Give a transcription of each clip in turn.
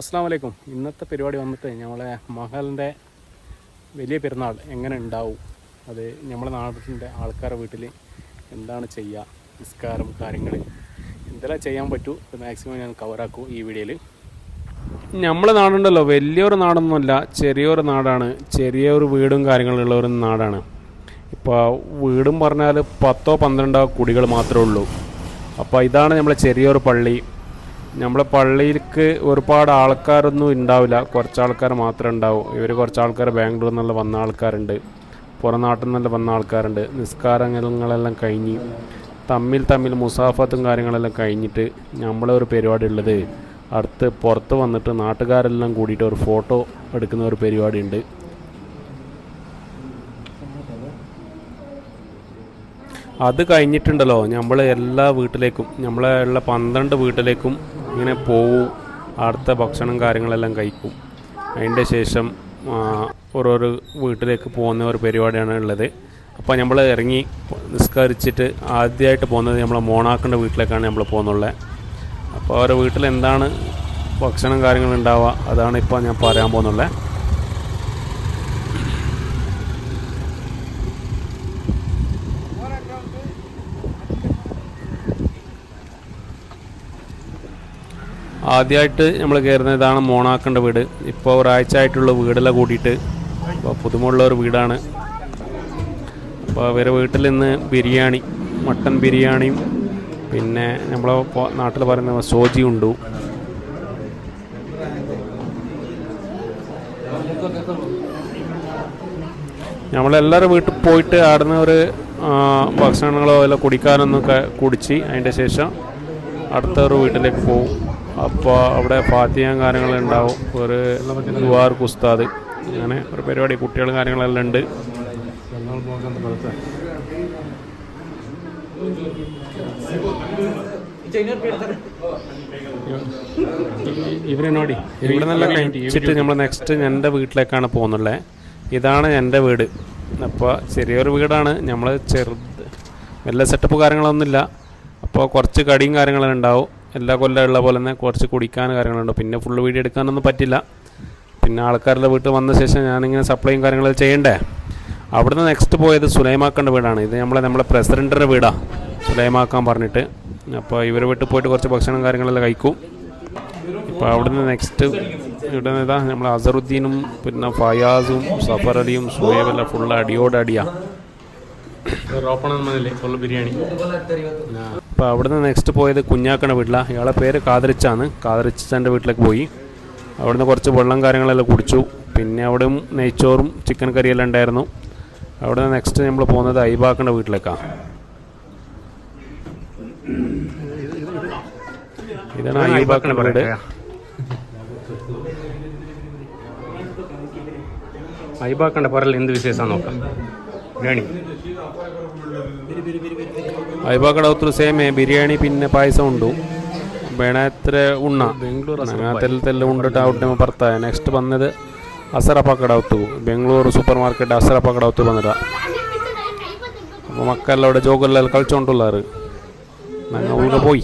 അസ്സാം വലൈക്കും ഇന്നത്തെ പരിപാടി വന്നിട്ട് ഞങ്ങളെ മഹലിന്റെ വലിയ പെരുന്നാൾ എങ്ങനെ ഉണ്ടാവും? അത് നമ്മളെ നാട്ടിന്റെ ആൾക്കാരുടെ വീട്ടിൽ എന്താണ് ചെയ്യുക? നിസ്കാരം കാര്യങ്ങൾ എന്തെല്ലാം ചെയ്യാൻ പറ്റൂ? മാക്സിമം ഞാൻ കവറാക്കൂ ഈ വീഡിയോയിൽ. നമ്മളെ നാടുണ്ടല്ലോ വലിയൊരു നാടൊന്നുമല്ല ചെറിയൊരു നാടാണ്. ചെറിയൊരു വീടും കാര്യങ്ങളുള്ള ഒരു നാടാണ്. ഇപ്പോൾ വീടും പറഞ്ഞാൽ പത്തോ പന്ത്രണ്ടോ കുടികൾ മാത്രമേ ഉള്ളൂ. അപ്പോൾ ഇതാണ് നമ്മളെ ചെറിയൊരു പള്ളി. നമ്മളെ പള്ളിയിലേക്ക് ഒരുപാട് ആൾക്കാരൊന്നും ഉണ്ടാവില്ല. കുറച്ച് ആൾക്കാർ മാത്രമേ ഉണ്ടാവും. ഇവർ കുറച്ച് ആൾക്കാർ ബാംഗ്ലൂരിൽ നിന്നുള്ള വന്ന ആൾക്കാരുണ്ട്. പുറം നാട്ടിൽ നിന്നുള്ള വന്ന ആൾക്കാരുണ്ട്. നിസ്കാരങ്ങളെല്ലാം കഴിഞ്ഞ് തമ്മിൽ തമ്മിൽ മുസാഫത്തും കാര്യങ്ങളെല്ലാം കഴിഞ്ഞിട്ട് നമ്മളെ ഒരു പരിപാടി ഉള്ളത്. അടുത്ത് പുറത്ത് വന്നിട്ട് നാട്ടുകാരെല്ലാം കൂടിയിട്ട് ഒരു ഫോട്ടോ എടുക്കുന്ന ഒരു പരിപാടി ഉണ്ട്. അത് കഴിഞ്ഞിട്ടുണ്ടല്ലോ. നമ്മൾ എല്ലാ വീട്ടിലേക്കും നമ്മളെ ഉള്ള പന്ത്രണ്ട് വീട്ടിലേക്കും ഇങ്ങനെ പോവും അടുത്ത ഭക്ഷണം കാര്യങ്ങളെല്ലാം കഴിക്കും. അതിന്റെ ശേഷം ഓരോരോ വീട്ടിലേക്ക് പോകുന്ന ഒരു പരിപാടിയാണ് ഉള്ളത്. അപ്പോൾ നമ്മൾ ഇറങ്ങി നിസ്കരിച്ചിട്ട് ആദ്യമായിട്ട് പോകുന്നത് നമ്മളെ മോണാക്കിന്റെ വീട്ടിലേക്കാണ് നമ്മൾ പോകുന്നുള്ളത് അപ്പോൾ അവരുടെ വീട്ടിൽ എന്താണ് ഭക്ഷണം കാര്യങ്ങളുണ്ടാവുക അതാണ് ഇപ്പോൾ ഞാൻ പറയാൻ പോകുന്നുള്ളത് ആദ്യമായിട്ട് നമ്മൾ കയറുന്ന ഇതാണ് മോണാക്കന്റെ വീട്. ഇപ്പോൾ ഒരാഴ്ച ആയിട്ടുള്ള വീടെല്ലാം കൂടിയിട്ട് അപ്പോൾ പുതുമുള്ള ഒരു വീടാണ്. അപ്പോൾ ഇവരെ വീട്ടിൽ നിന്ന് ബിരിയാണി മട്ടൻ ബിരിയാണിയും പിന്നെ നമ്മളെ നാട്ടിൽ പറയുന്ന സോജി ഉണ്ടു. നമ്മളെല്ലാവരും വീട്ടിൽ പോയിട്ട് ആടുന്ന ഒരു ഭക്ഷണങ്ങളോ അല്ല കുടിക്കാനൊന്നും കുടിച്ച് അതിന്റെ ശേഷം അടുത്ത ഒരു വീട്ടിലേക്ക് പോകും അപ്പോൾ അവിടെ ഫാത്തിയും കാര്യങ്ങളുണ്ടാവും ഒരു ദുവാർ കുസ്താദ് അങ്ങനെ ഒരു പരിപാടി കുട്ടികളും കാര്യങ്ങളെല്ലാം ഉണ്ട്. ഇവരെ നോടി ഇവിടെ നല്ല കഴിച്ചിട്ട് നമ്മൾ നെക്സ്റ്റ് എന്റെ വീട്ടിലേക്കാണ് പോകുന്നുള്ളത് ഇതാണ് എന്റെ വീട്. അപ്പോൾ ചെറിയൊരു വീടാണ്. നമ്മൾ ചെറുത് വലിയ സെറ്റപ്പ് കാര്യങ്ങളൊന്നുമില്ല. അപ്പോൾ കുറച്ച് കടിയും കാര്യങ്ങളും ഉണ്ടാവും. എല്ലാ കൊല്ലം ഉള്ള പോലെ തന്നെ കുറച്ച് കുടിക്കാൻ കാര്യങ്ങളുണ്ട്. പിന്നെ ഫുള്ള് വീഡിയോ എടുക്കാനൊന്നും പറ്റില്ല. പിന്നെ ആൾക്കാരുടെ വീട്ടിൽ വന്ന ശേഷം ഞാനിങ്ങനെ സപ്ലൈയും കാര്യങ്ങളും ചെയ്യണ്ടേ? അവിടുന്ന് നെക്സ്റ്റ് പോയത് സുലൈമാക്കന്റെ വീടാണ്. ഇത് നമ്മളെ നമ്മളെ പ്രസിഡന്റിന്റെ വീടാണ് സുലൈമാക്കാൻ പറഞ്ഞിട്ട്. അപ്പോൾ ഇവർ വീട്ടിൽ പോയിട്ട് കുറച്ച് ഭക്ഷണം കാര്യങ്ങളെല്ലാം കഴിക്കും. ഇപ്പോൾ അവിടുന്ന് നെക്സ്റ്റ് ഇവിടെ ഇതാ നമ്മൾ അസറുദ്ദീനും പിന്നെ ഫയാസും സഫർ അലിയും സുഹേബെല്ലാം ഫുള്ള് അടിയോട് അടിയാ ഫുള്ള് ബിരിയാണി. അപ്പോൾ അവിടുന്ന് നെക്സ്റ്റ് പോയത് കുഞ്ഞാക്കണ വീട്ടിലാണ് ഇയാളെ പേര് കാതരിച്ചാണ്. കാതരിച്ചന്റെ വീട്ടിലേക്ക് പോയി. അവിടുന്ന് കുറച്ച് വെള്ളം കാര്യങ്ങളെല്ലാം കുടിച്ചു. പിന്നെ അവിടെ നെയ്ച്ചോറും ചിക്കൻ കറിയെല്ലാം ഉണ്ടായിരുന്നു. അവിടുന്ന് നെക്സ്റ്റ് നമ്മൾ പോകുന്നത് ഐബാക്കണ വീട്ടിലേക്കാണ് ഇതാണ് ഐബാക്കണ വീട്. ഐബാക്കണ്ട പറയൽ എന്ത് വിശേഷമാണ് നോക്കാം. ബിരിയാണി. അയ്പാക്കടവത്തിൽ സേമേ ബിരിയാണി പിന്നെ പായസം ഉണ്ടു വേണ എത്ര ഉണ്ണ. തെല്ല ഉണ്ടിട്ട് അവിടെ പറത്ത നെക്സ്റ്റ് വന്നത് അസറപ്പക്കടവത്തു ബംഗ്ലൂർ സൂപ്പർ മാർക്കറ്റ് അസറപ്പക്കടവത്തു വന്നിട്ട അപ്പോൾ മക്കളെല്ലാം അവിടെ ജോഗെല്ലാം കളിച്ചോണ്ടുള്ളാറ്. ഞങ്ങൾ ഉൾക്ക പോയി.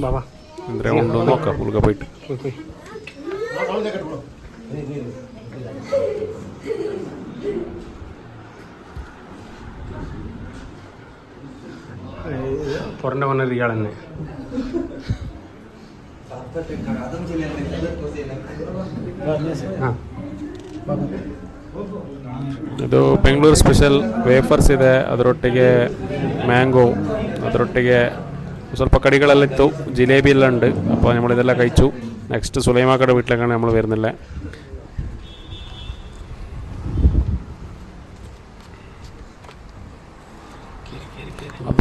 എന്തേ ഉണ്ടോ നോക്കാം. ഉൾക്ക പോയിട്ട്. ಪೊರಂಡ ವನ್ನದ ಇಯಾಳನ್ನೇ ಹಾಂ ಇದು ಬೆಂಗಳೂರು ಸ್ಪೆಷಲ್ ವೇಫರ್ಸ್ ಇದೆ ಅದರೊಟ್ಟಿಗೆ ಮ್ಯಾಂಗೋ ಅದರೊಟ್ಟಿಗೆ ಸ್ವಲ್ಪ ಕಡಿಗಳೆಲ್ಲ ಇತ್ತು ಜಿಲೇಬಿ ಎಲ್ಲ ഉണ്ട് അപ്പോൾ നമ്മളിതെല്ലാം കഴിച്ചു നെക്സ്റ്റ് സുലൈമാക്കയുടെ വീട്ടിലേക്കാണ് നമ്മൾ വരുന്നില്ല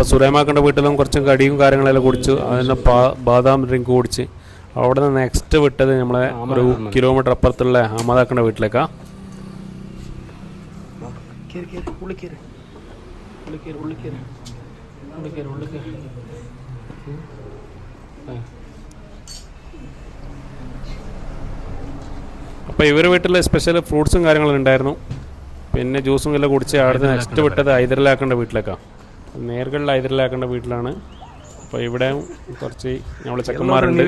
അപ്പോൾ സുലൈമാക്കന്റെ വീട്ടിലും കുറച്ചും കടിയും കാര്യങ്ങളെല്ലാം കുടിച്ചു. അതിന് ബാദാം ഡ്രിങ്ക് കുടിച്ച്. അവിടെ നിന്ന് നെക്സ്റ്റ് വിട്ടത് നമ്മളെ ഒരു കിലോമീറ്റർ അപ്പുറത്തുള്ള അഹമ്മദാക്കന്റെ വീട്ടിലേക്കാ. അപ്പോൾ ഇവരുടെ വീട്ടിൽ സ്പെഷ്യൽ ഫ്രൂട്ട്സും കാര്യങ്ങളും ഉണ്ടായിരുന്നു. പിന്നെ ജ്യൂസും എല്ലാം കുടിച്ച് അവിടെ നെക്സ്റ്റ് വിട്ടത് ഹൈദരലാക്കന്റെ വീട്ടിലേക്കാണ് നേരുകളിൽ ഐതിരലാക്കേണ്ട വീട്ടിലാണ്. അപ്പോൾ ഇവിടെ കുറച്ച് നമ്മളെ ചെക്കന്മാരുണ്ട്.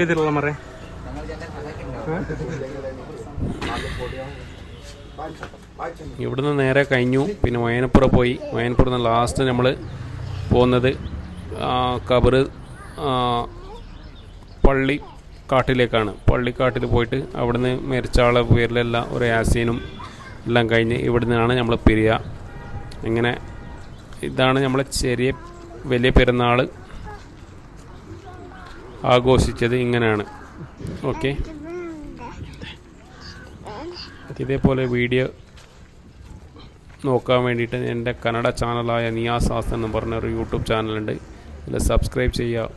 ഇവിടുന്ന് നേരെ കഴിഞ്ഞു. പിന്നെ വയനപ്പുറ പോയി. വയനപ്പുറത്ത് ലാസ്റ്റ് നമ്മൾ പോകുന്നത് കബർ പള്ളി കാട്ടിലേക്കാണ്. പള്ളിക്കാട്ടിൽ പോയിട്ട് അവിടുന്ന് മരിച്ചാളെ പേരിലെല്ലാം ഒരു ആസീനും എല്ലാം കഴിഞ്ഞ് ഇവിടുന്നാണ് നമ്മൾ പിരിയുക. ഇങ്ങനെ ഇതാണ് നമ്മളെ ചെറിയ വലിയ പെരുന്നാൾ ആഘോഷിച്ചത് ഇങ്ങനെയാണ്. ഓക്കെ. ഇതേപോലെ വീഡിയോ നോക്കാൻ വേണ്ടിയിട്ട് എന്റെ കന്നഡ ചാനലായ നിയാസ് ഹാസൻ എന്ന് പറഞ്ഞ ഒരു യൂട്യൂബ് ചാനലുണ്ട്. അതിൽ സബ്സ്ക്രൈബ് ചെയ്യുക.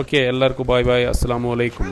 ഓക്കെ എല്ലാവർക്കും ബായ് ബായ് അസ്സാം വലൈക്കും